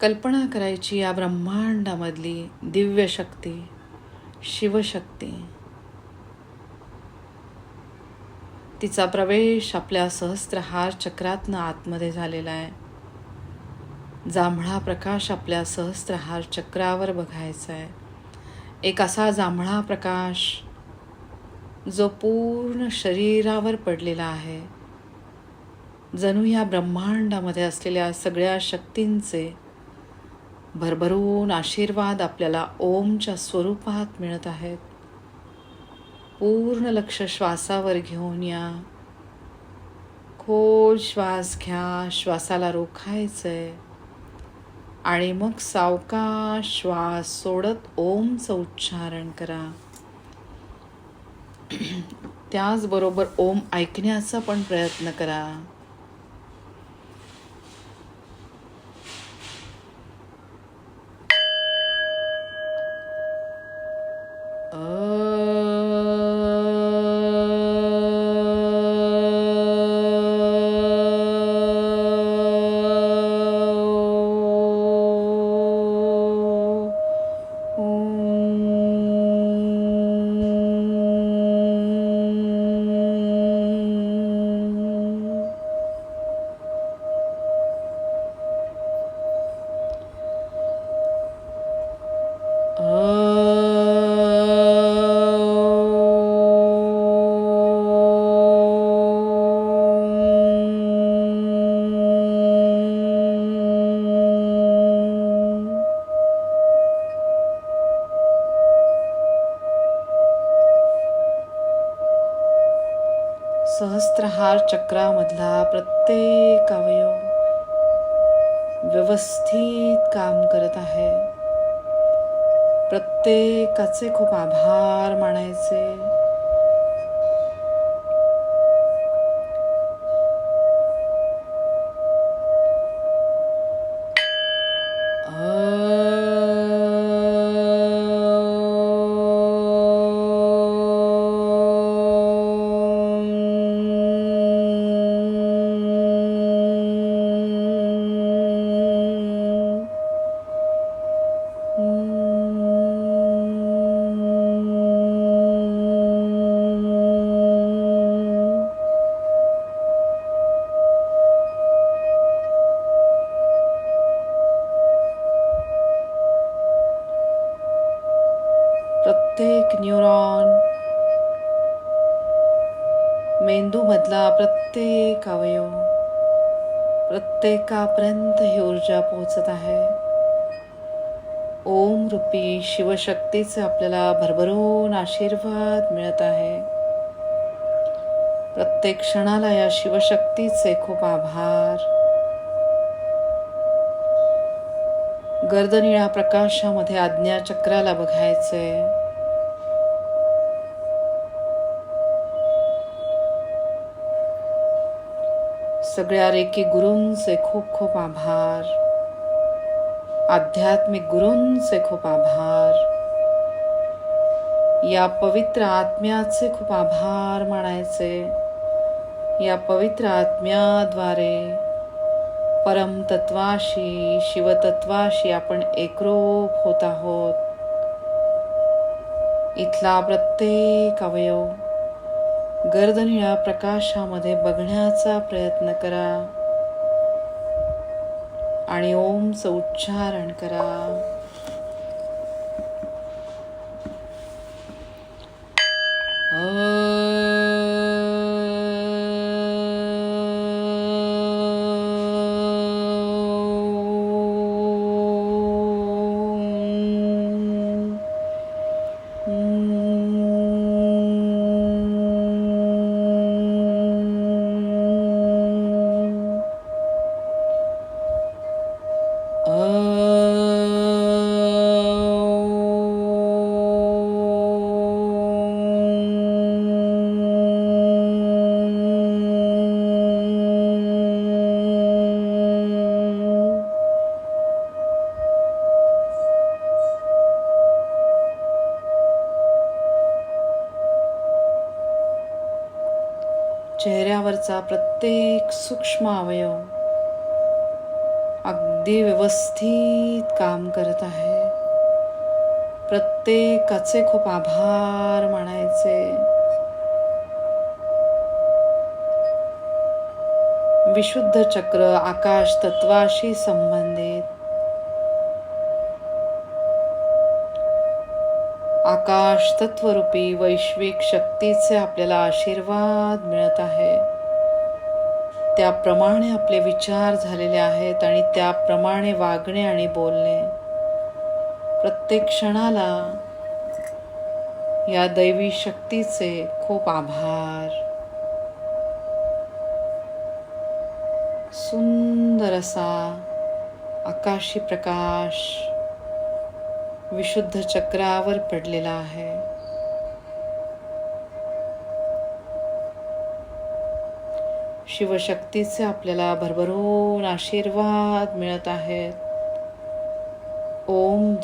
कल्पना करायची या ब्रह्मांडामधली दिव्य शक्ती शिवशक्ती. तिचा प्रवेश आपल्या सहस्त्रहार चक्रातनं आतमध्ये झालेला आहे. जांभळा प्रकाश आपल्या सहस्त्रहार चक्रावर बघायचा आहे. एक असा जांभळा प्रकाश जो पूर्ण शरीरावर पडलेला आहे. जणू या ब्रह्मांडामध्ये असलेल्या सगळ्या शक्तींचे भरभरून आशीर्वाद आपल्याला ओमच्या स्वरूपात मिळत आहेत. पूर्ण लक्ष श्वासावर घेऊन या. खोल श्वास घ्या श्वासाला रोखायचं आहे आणि मग सावकाश श्वास सोडत ओमचं उच्चारण करा. त्याचबरोबर ओम ऐकण्याचा पण प्रयत्न करा. सहस्त्रहार चक्रामधला प्रत्येक अवयव व्यवस्थित काम करत आहे. प्रत्येकाचे खूप आभार मानायचे. प्रत्येक न्यूरॉन मेंदूमधला प्रत्येक अवयव प्रत्येकापर्यंत ही ऊर्जा पोहोचत आहे. ओम रूपी शिवशक्तीचे आपल्याला भरभरून आशीर्वाद मिळत आहे. प्रत्येक क्षणाला या शिवशक्तीचे खूप आभार. गर्दनिळ्या प्रकाशामध्ये आज्ञाचक्राला बघायचे सगळ्या रेकी गुरूंचे खूप खूप आभार. आध्यात्मिक गुरूंचे खूप आभार. या पवित्र आत्म्याचे खूप आभार मानायचे. या पवित्र आत्म्याद्वारे परमतत्वाशी शिवतत्वाशी आपण एकरूप होत आहोत. इथला प्रत्येक अवयव गर्दनिळ्या प्रकाशामध्ये बघण्याचा प्रयत्न करा. आणि ओमचं उच्चारण करा. शरीराचा प्रत्येक सूक्ष्म अवयव अगदी व्यवस्थित काम करत आहे. प्रत्येकाचे खूप आभार मानायचे. विशुद्ध चक्र आकाश तत्वाशी संबंधित. आकाश तत्वरूपी वैश्विक शक्तीचे आपल्याला आशीर्वाद मिळत आहे. त्याप्रमाणे आपले विचार झालेले आहेत आणि त्याप्रमाणे वागणे आणि बोलणे. प्रत्येक क्षणाला या दैवी शक्तीचे खूप आभार. सुंदर असा आकाशी प्रकाश विशुद्ध चक्रावर पडलेला आहे. शिवशक्तीचे आपल्याला भरभरून आशीर्वाद मिळत आहेत. ओम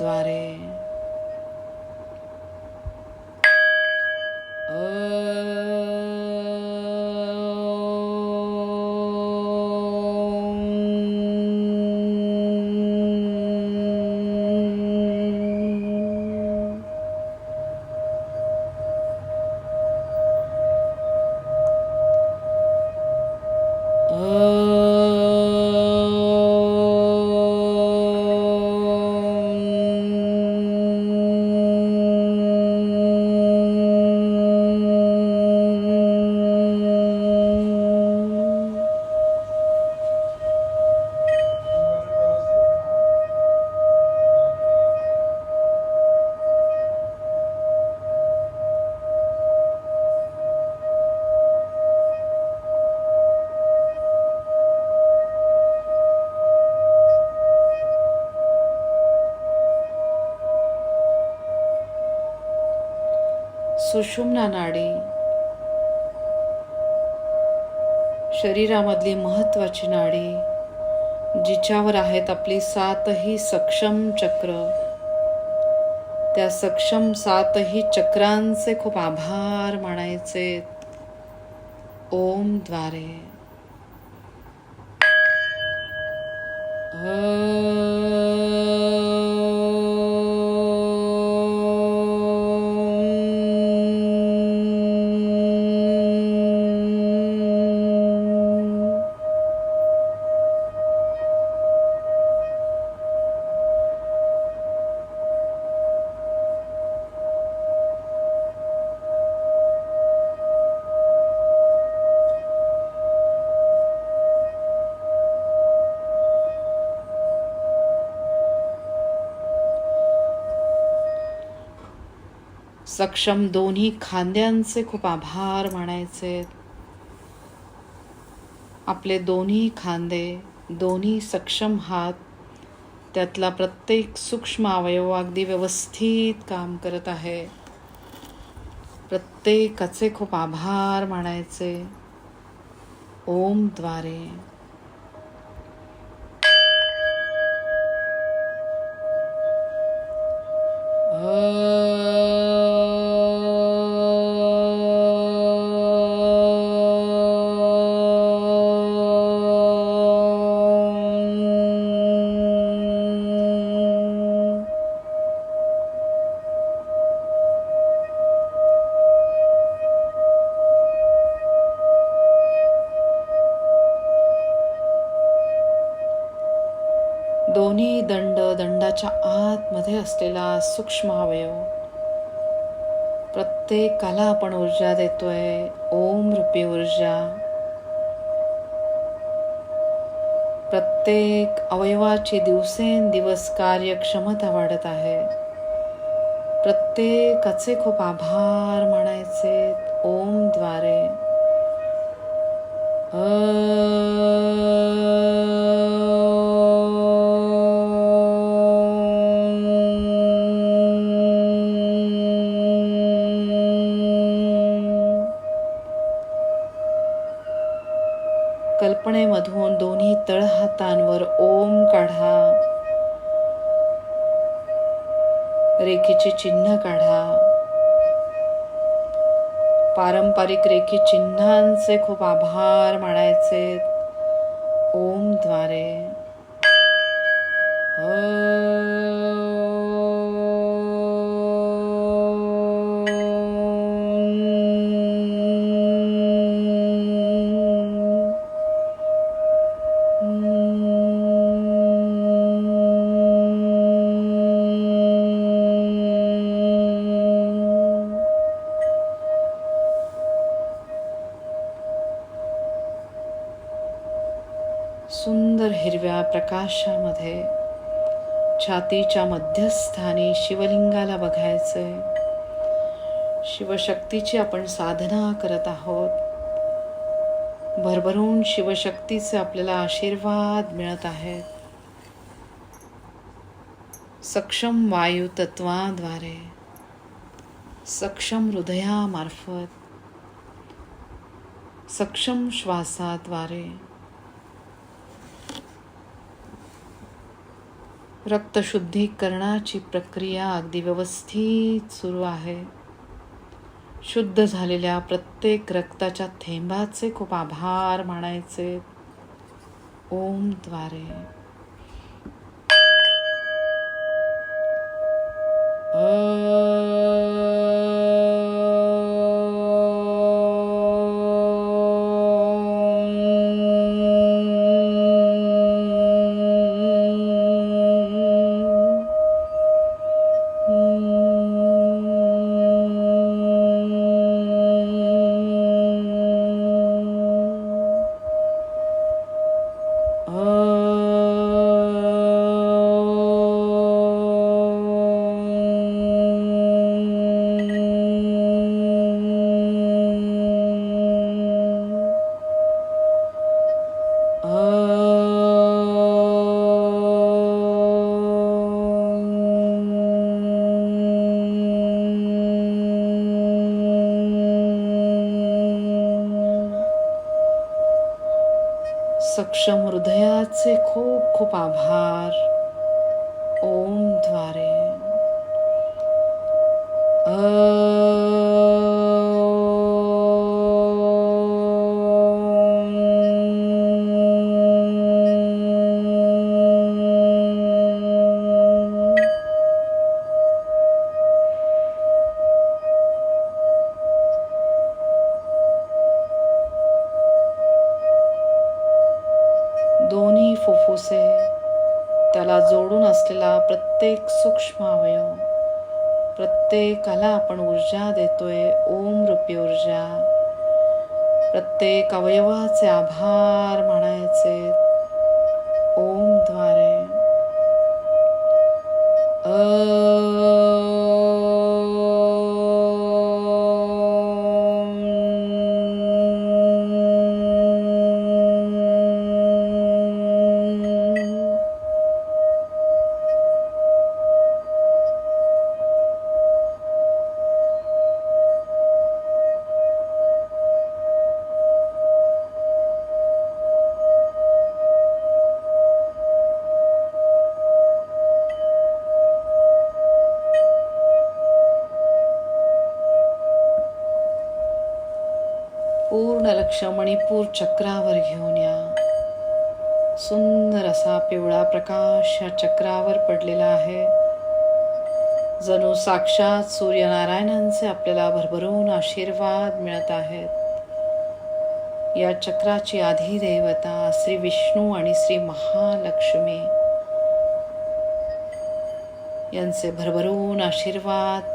नाडी शरीरामधली महत्वाची नाडी जिच्यावर आहेत आपली सातही सक्षम चक्र. त्या सक्षम सातही चक्रांचे खूप आभार मानायचे. ओमद्वारे. सक्षम दोन्ही खांद्यांचे खूप आभार मानायचे. आपले दोन्ही खांदे दोन्ही सक्षम हात त्यातला प्रत्येक सूक्ष्म अवयव अगदी व्यवस्थित काम करत आहे. प्रत्येकाचे खूप आभार मानायचे. ओम आतमध्ये असलेला सूक्ष्म अवयव. प्रत्येकाला आपण ऊर्जा देतोय. ओम रूपी ऊर्जा. प्रत्येक अवयवाची दिवसेंदिवस कार्यक्षमता वाढत आहे. प्रत्येकाचे खूप आभार मानायचे. चिन्ह काढा. पारंपरिक रेखी चिन्हांचे खूप आभार मानायचे. हिरव्या प्रकाशामध्ये छातीच्या मध्यस्थानी शिवलिंगाला बघायचंय. शिवशक्तीची आपण साधना करत आहोत. भरभरून शिवशक्तीचे आपल्याला आशीर्वाद मिळत आहेत. सक्षम वायू तत्वाद्वारे सक्षम हृदयामार्फत सक्षम श्वासाद्वारे रक्तशुद्धीकरणाची प्रक्रिया अगदी व्यवस्थित सुरू आहे. शुद्ध झालेल्या प्रत्येक रक्ताच्या थेंबाचे खूप आभार मानायचे. ओमद्वारे सक्षम हृदयाचे खूप खूप आभार. ओमद्वारे अ मणिपूर चक्रावर घेऊन या. सुंदर असा पिवळा प्रकाश या चक्रावर पडलेला आहे. जणू साक्षात सूर्यनारायणांचे आपल्याला भरभरून आशीर्वाद मिळत आहेत. या चक्राची आधिदेवता श्री विष्णू आणि श्री महालक्ष्मी यांचे भरभरून आशीर्वाद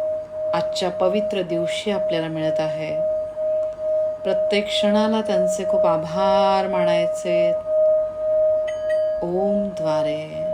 आजच्या पवित्र दिवशी आपल्याला मिळत आहे. प्रत्येक क्षणाला त्यांचे खूप आभार मानायचे. ओमद्वारे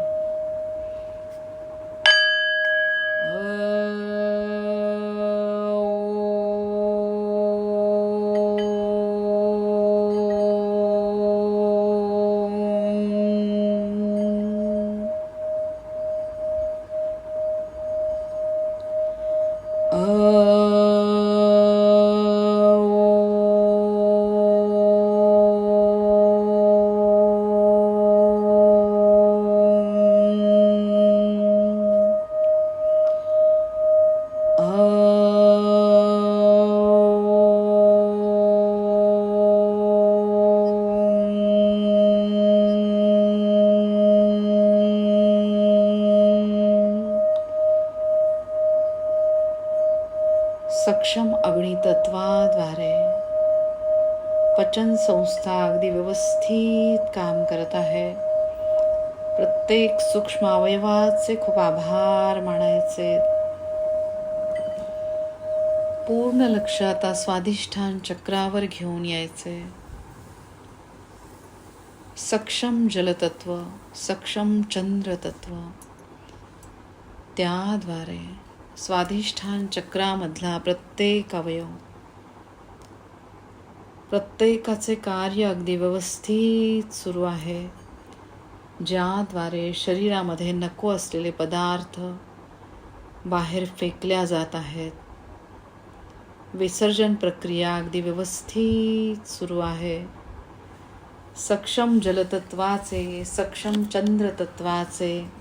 सक्षम अग्नितत्वाद्वारे पचन संस्था अगदी व्यवस्थित काम करत आहे. प्रत्येक सूक्ष्म अवयवाचे खूप आभार मानायचे. पूर्ण लक्ष आता स्वादिष्ठान चक्रावर घेऊन यायचे. सक्षम जलतत्व सक्षम चंद्रतत्व त्याद्वारे स्वाधिष्ठान चक्रामधला प्रत्येक अवयव प्रत्येकाचे कार्य अगदी व्यवस्थित सुरू आहे ज्याद्वारे शरीरामध्ये नको असलेले पदार्थ बाहेर फेकल्या जात आहेत. विसर्जन प्रक्रिया अगदी व्यवस्थित सुरू आहे. सक्षम जलतत्वाचे सक्षम चंद्रतत्वाचे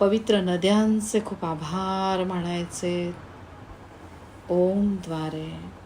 पवित्र नद्यांचे खूप आभार मानायचे. ओमद्वारे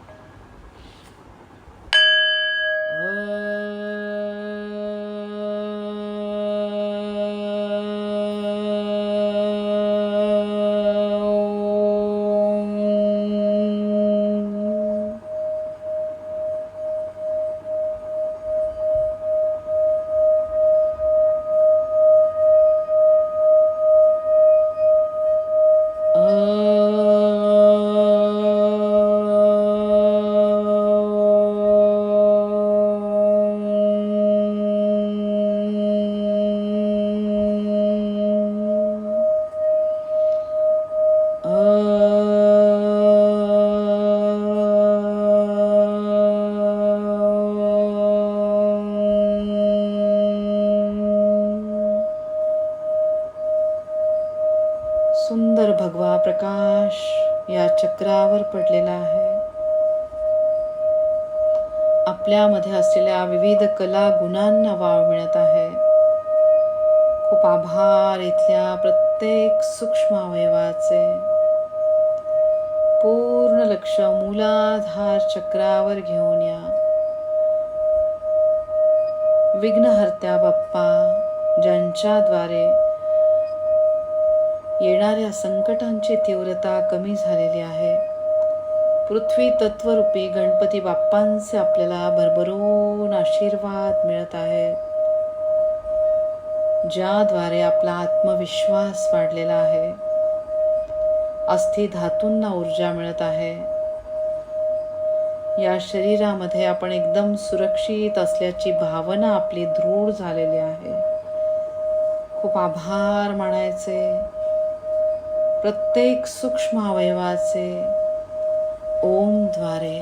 सुंदर भगवा प्रकाश या चक्रावर पडलेला आहे. आपल्यामध्ये असलेल्या विविध कला गुणांना वाव मिळत आहे. खूप आभार इथल्या प्रत्येक सूक्ष्म अवयवाचे. पूर्ण लक्ष मूलाधार चक्रावर घेऊन या. विघ्नहर्त्या बाप्पा ज्यांच्याद्वारे येणाऱ्या संकटांची तीव्रता कमी झालेली आहे. पृथ्वी तत्वरूपी गणपती बाप्पांचे आपल्याला भरभरून आशीर्वाद मिळत आहे. ज्याद्वारे आपला आत्मविश्वास वाढलेला आहे. अस्थि धातूंना ऊर्जा मिळत आहे. या शरीरामध्ये आपण एकदम सुरक्षित असल्याची भावना आपली दृढ झालेली आहे. खूप आभार मानायचे. प्रत्येक सूक्ष्म अवयवाचे ओमद्वारे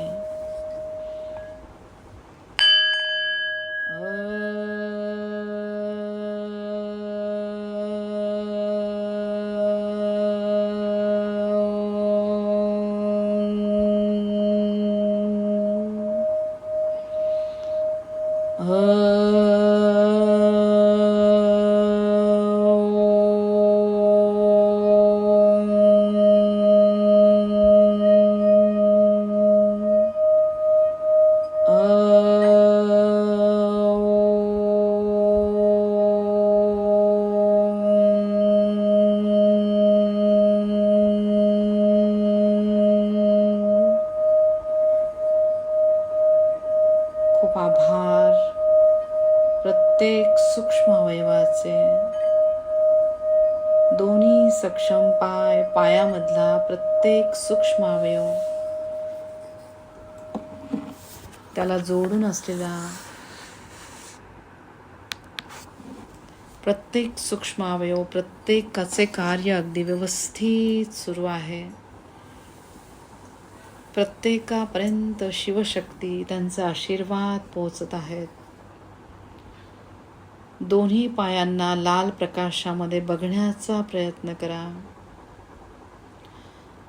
सूक्ष्म अवयवाचे. दोन्ही सक्षम पाय पायामधला प्रत्येक सूक्ष्म अवयव. त्याला जोडून असलेला प्रत्येक सूक्ष्म अवयव प्रत्येकाचे कार्य अगदी व्यवस्थित सुरू आहे. प्रत्येकापर्यंत शिवशक्ती त्यांचा आशीर्वाद पोचत आहेत. दोन्ही पायांना लाल प्रकाशामध्ये बघण्याचा प्रयत्न करा.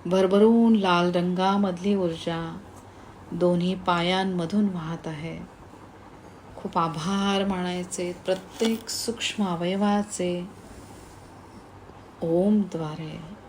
भरभरून लाल रंगामधली ऊर्जा दोन्ही पायांमधून वाहत आहे. खूप आभार मानायचे प्रत्येक सूक्ष्म अवयवाचे. ओमद्वारे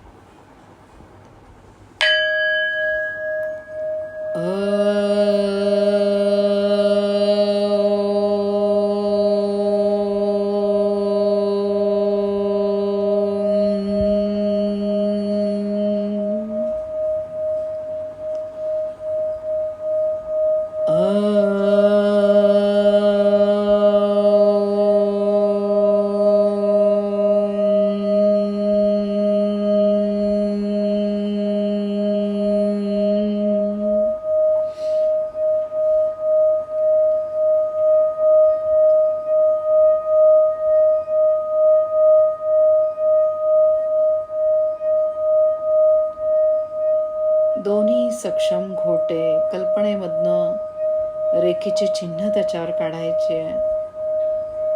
कल्पनेमधनं रेखीचे चिन्ह त्याच्यावर काढायचे. आहे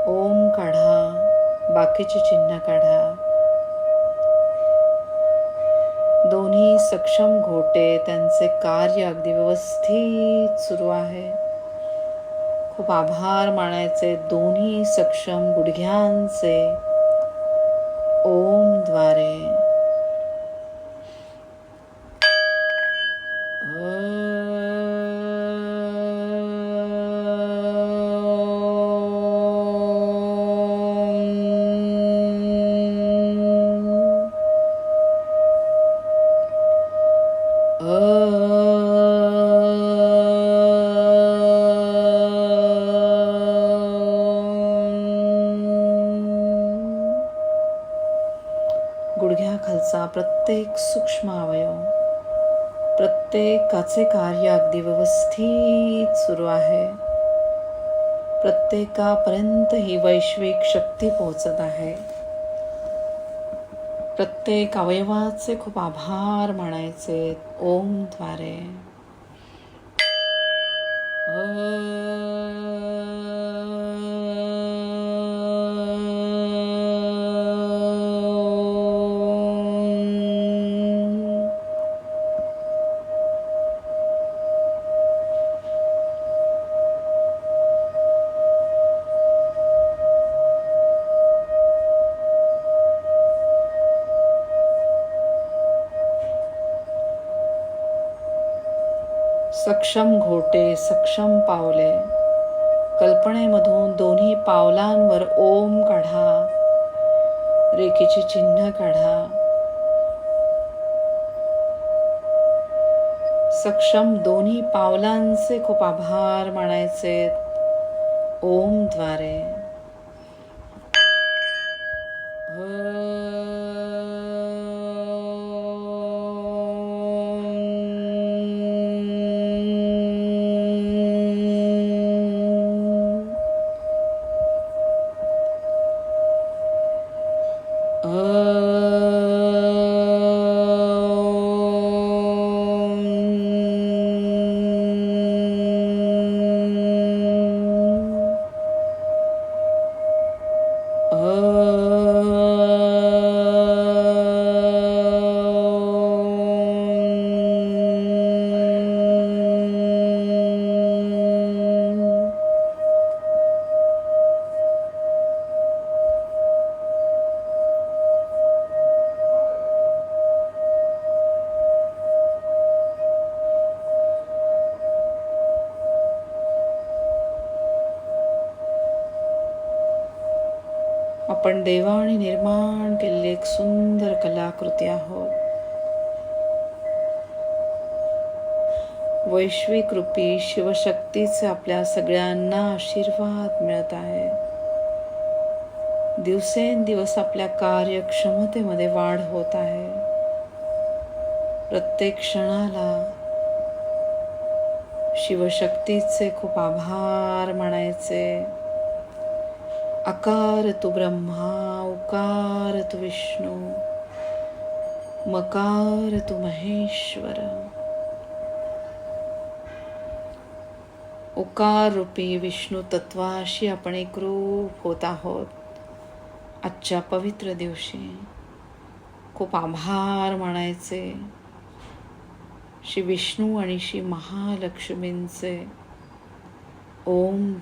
ओम काढा बाकीचे चिन्ह काढा. दोन्ही सक्षम घोटे त्यांचे कार्य अगदी व्यवस्थित सुरू आहे. खूप आभार मानायचे दोन्ही सक्षम गुडघ्यांचे. सूक्ष्म अवयव प्रत्येकाचे कार्य अगदी व्यवस्थित सुरू आहे. प्रत्येकापर्यंत ही वैश्विक शक्ती पोहोचत आहे. प्रत्येक अवयवाचे खूप आभार मानायचे. ओम द्वारे सक्षम पावले. कल्पनेमधून दोन्ही पावलांवर ओम काढा. रेखेचे चिन्ह काढा. सक्षम दोन्ही पावलांचे खूप आभार मानायचे. ओम देवाने निर्माण केलेली एक सुंदर कलाकृती आहोत. वैश्विक रूपी शिवशक्तीचे आपल्या सगळ्यांना आशीर्वाद मिळत आहे. दिवसेंदिवस आपल्या कार्यक्षमतेमध्ये वाढ होत आहे. प्रत्येक क्षणाला शिवशक्तीचे खूप आभार मानायचे. अकार तो ब्रह्मा उकार तू विष्णू मकार तू महेश्वर। उकार रूपी विष्णू तत्वाशी आपण एकरूप होत आहोत. आजच्या पवित्र दिवशी खूप आभार मानायचे. श्री विष्णू आणि श्री महालक्ष्मींचे ओम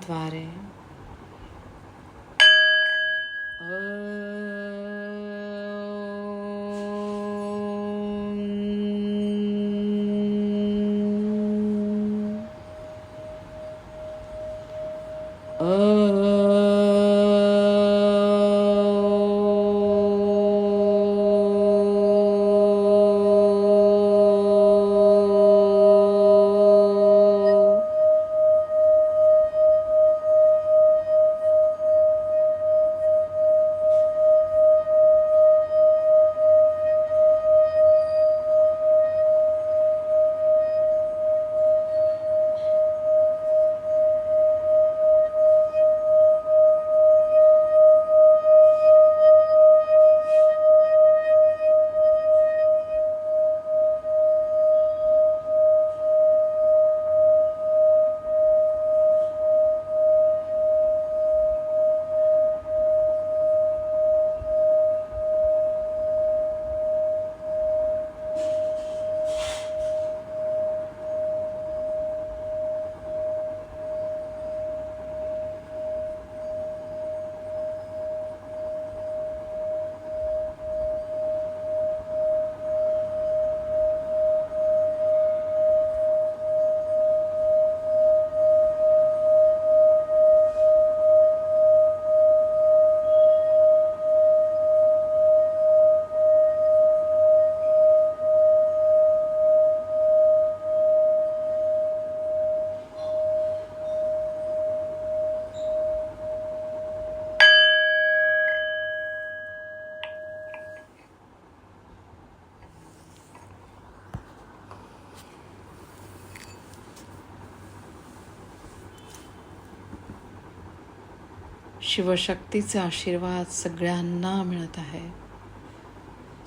शिवशक्तीचे आशीर्वाद सगळ्यांना मिळत आहे.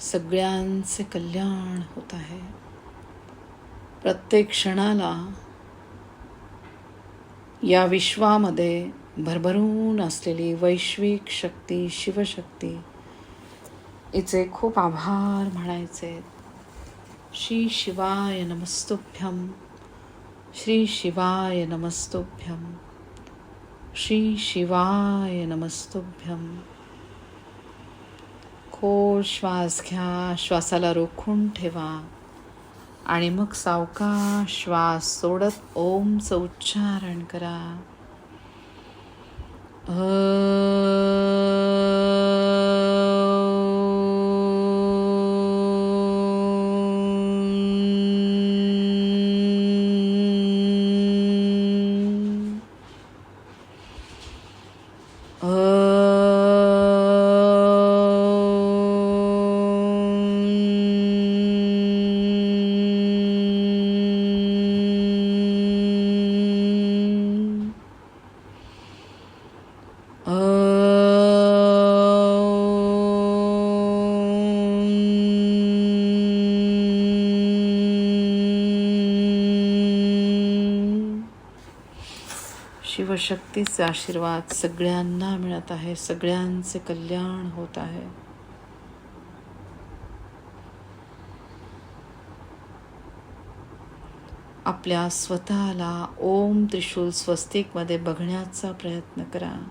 सगळ्यांचे कल्याण होत आहे. प्रत्येक क्षणाला या विश्वामध्ये भरभरून असलेली वैश्विक शक्ती शिवशक्ती हिचे खूप आभार म्हणायचे. श्री शिवाय नमस्तुभ्यम श्री शिवाय नमस्तुभ्यम श्री शिवाय नमस्तुभ्यम खोल श्वास घ्या श्वासाला रोखून ठेवा आणि मग सावका श्वास सोडत ओमचं उच्चारण करा अं. शिवशक्तीचे आशीर्वाद सगळ्यांना मिळत आहे सगळ्यांचे कल्याण होत आहे. आपल्या स्वतःला ओम त्रिशूल स्वस्तिकमध्ये बघण्याचा प्रयत्न करा.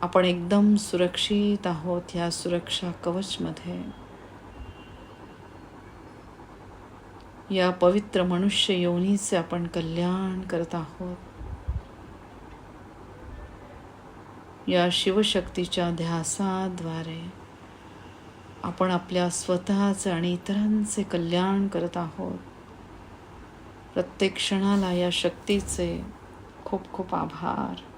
आपण एकदम सुरक्षित आहोत ह्या सुरक्षा कवचमध्ये. या पवित्र मनुष्य योनीचे आपण कल्याण करत आहोत. या शिवशक्तीच्या ध्यासाद्वारे आपण आपल्या स्वतःचे आणि इतरांचे कल्याण करत आहोत. प्रत्येक क्षणाला या शक्तीचे खूप खूप आभार.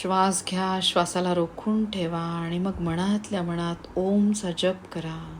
श्वास घ्या श्वासाला रोखून ठेवा आणि मग मनातल्या मनात ओमचा जप करा.